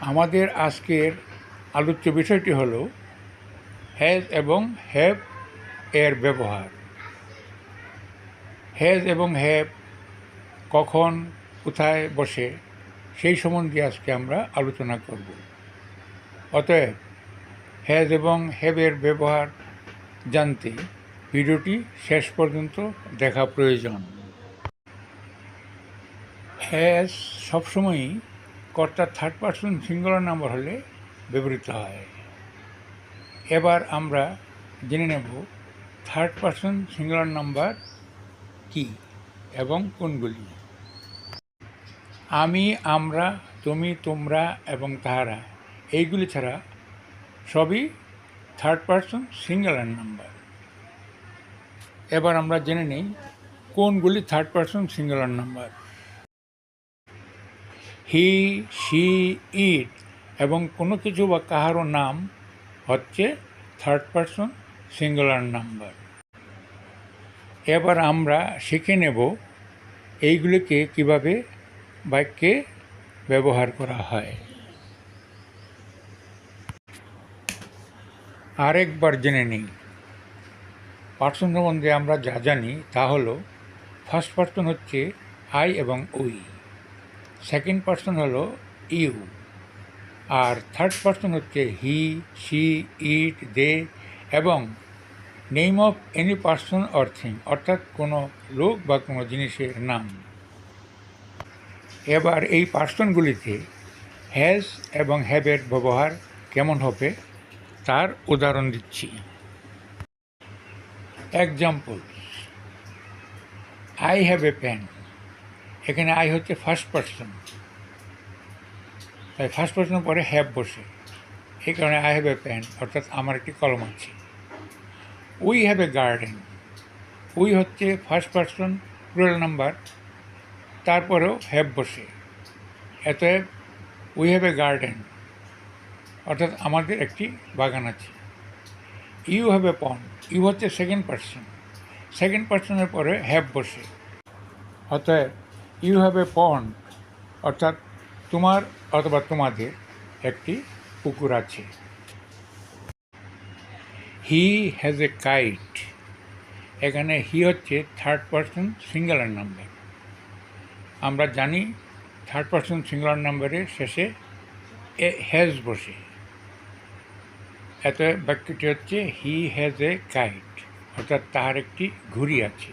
আমাদের আজকের আলোচ্য বিষয়টি হল হ্যাজ এবং হ্যাভ এর ব্যবহার। হ্যাজ এবং হ্যাভ কখন, কোথায় বসে, সেই সম্বন্ধে আজকে আমরা আলোচনা করব। অতএব, হ্যাজ এবং হ্যাভের ব্যবহার জানতে ভিডিওটি শেষ পর্যন্ত দেখা প্রয়োজন। হ্যাজ সবসময়ই কর্তার থার্ড পার্সন সিঙ্গুলার নাম্বার হলে ব্যবহৃত হয়। এবার আমরা জেনে নেব থার্ড পার্সন সিঙ্গুলার নাম্বার কি এবং কোনগুলি। আমি, আমরা, তুমি, তোমরা এবং তাহারা, এইগুলি ছাড়া সবই থার্ড পার্সন সিঙ্গুলার নাম্বার এবার আমরা জেনে নেই কোনগুলি third person singular number he, she, it এবং কোনো কিছু বা কাহারও নাম হচ্ছে থার্ড পার্সন সিঙ্গুলার নাম্বার এবার আমরা শিখে নেব এইগুলিকে কীভাবে বাক্যে ব্যবহার করা হয়। আরেকবার জেনে নিই। পার্সন সম্বন্ধে আমরা যা জানি তা হলো ফার্স্ট পার্সন হচ্ছে আই এবং উই সেকেন্ড পার্সন হলো ইউ আর থার্ড পার্সন হচ্ছে হি সি ইট দে এবং name of any person or thing অর্থাৎ কোনো লোক বা কোনো জিনিসের নাম। এবার এই পার্সনগুলিতে হ্যাজ এবং হ্যাভের ব্যবহার কেমন হবে তার উদাহরণ দিচ্ছি। Example I have a pen এখানে আই হচ্ছে ফার্স্ট পার্সন তাই ফার্স্ট পার্সনের পরে হ্যাভ বসে। এই কারণে আই হ্যাভ এ পেন অর্থাৎ আমার একটি কলম আছে। We have a garden we হচ্ছে ফার্স্ট পার্সন রোল নাম্বার তারপরেও হ্যাভ বসে। এত উই হ্যাভ এ গার্ডেন অর্থাৎ আমাদের একটি বাগান আছে। ইউ হ্যাভ এ পন ইউ হচ্ছে সেকেন্ড পার্সন সেকেন্ড পার্সনের পরে হ্যাভ বসে। অতএব ইউ হ্যাভ এ পন্ড অর্থাৎ তোমার অথবা তোমাদের একটি পুকুর আছে। হি হ্যাজ এ কাইট এখানে হি হচ্ছে থার্ড পার্সন সিঙ্গুলার নাম্বার আমরা জানি থার্ড পার্সন সিঙ্গুলার নাম্বারের শেষে এ হ্যাজ বসে। এত বাক্যটি হচ্ছে হি হ্যাজ এ কাইট অর্থাৎ তাহার একটি ঘুড়ি আছে।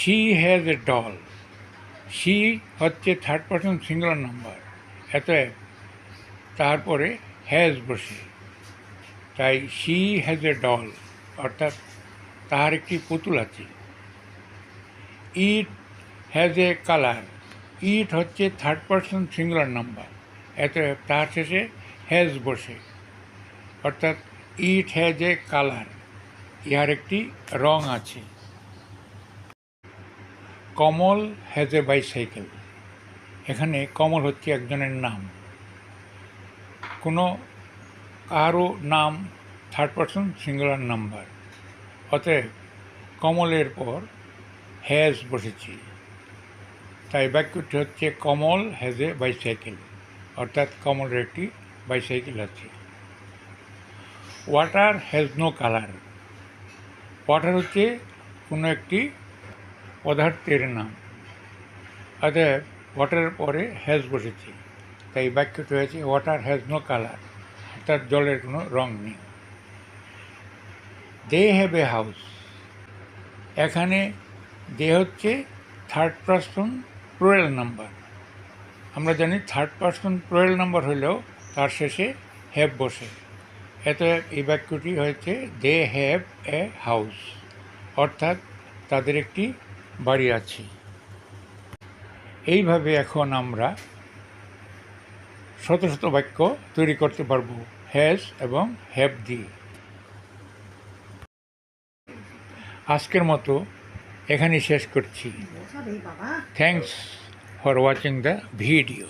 She has a doll she হচ্ছে থার্ড পার্সন সিঙ্গুলার নাম্বার এত তারপরে হ্যাজ বসে। তাই শি হ্যাজ এ ডল অর্থাৎ তাহার একটি পুতুল আছে। It has a colour it হচ্ছে থার্ড পার্সন সিঙ্গুলার নাম্বার এত তার শেষে হ্যাজ বসে। অর্থাৎ ইট হ্যাজ এ কালার ইহার একটি রং আছে। Kamal has a bicycle. এখানে কমল হচ্ছে একজনের নাম। কোনো কারও নাম থার্ড পার্সন, সিঙ্গুলার নাম্বার। অতএব কমলের পর হ্যাজ বসেছি। তাই বাক্যটি হচ্ছে কমল হ্যাজ এ বাইসাইকেল। অর্থাৎ কমলের একটি বাইসাইকেল আছে। Water has no colour. Water হচ্ছে কোনো একটি পদার্থের নাম। অতএব ওয়াটারের পরে হ্যাজ বসেছে। তাই বাক্যটি হয়েছে ওয়াটার হ্যাজ নো কালার অর্থাৎ জলের কোনো রং নেই। দে হ্যাভ এ হাউস এখানে দে হচ্ছে থার্ড পার্সন প্রোয়েল নাম্বার আমরা জানি থার্ড পার্সন প্রোয়েল নাম্বার হলেও তার শেষে হ্যাভ বসে। এত এই বাক্যটি হয়েছে দে হ্যাভ এ হাউস অর্থাৎ তাদের একটি বাড়ি আছি। এইভাবে এখন আমরা শত শত বাক্য তৈরি করতে পারব। হ্যাজ এবং হ্যাভ দিয়ে আজকের মতো এখানেই শেষ করছি। Thanks for watching the video.